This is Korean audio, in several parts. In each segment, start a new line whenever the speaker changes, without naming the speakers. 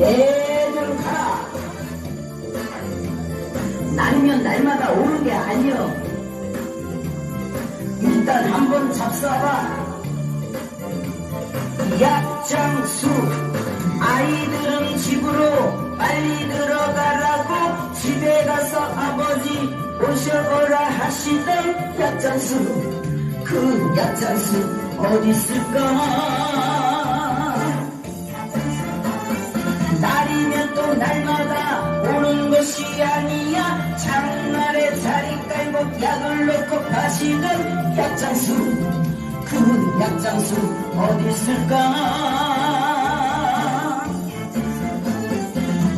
애들 가라. 날이면 날마다 오는 게 아니여. 일단 한번 잡숴봐. 약장수 아이들은 집으로 빨리 들어가라고 집에 가서 아버지 오셔오라 하시던 약장수. 그 약장수 어디 있을까 날이면 또 날마다 오는 것이 아니야. 장날에 자리 깔고 약을 놓고 가시던 약장수. 그 약장수 어디 있을까?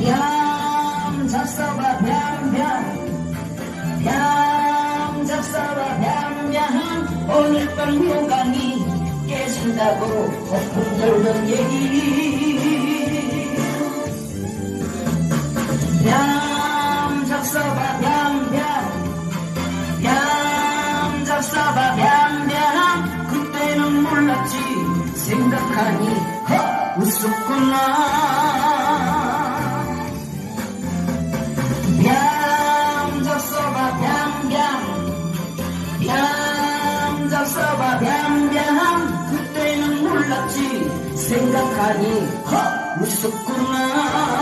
양 잡사봐 뱀뱀 양 잡사봐 뱀뱀 오늘 밤 요강이 깨진다고 거품 돌던 얘기 양 잡사봐 뱀뱀 양 잡사봐 뱀뱀 그때는 몰랐지. 생각하니 허 웃었구나. 양 잡사봐 뱀뱀 양 잡사봐 뱀뱀 그때는 몰랐지. 생각하니 허 웃었구나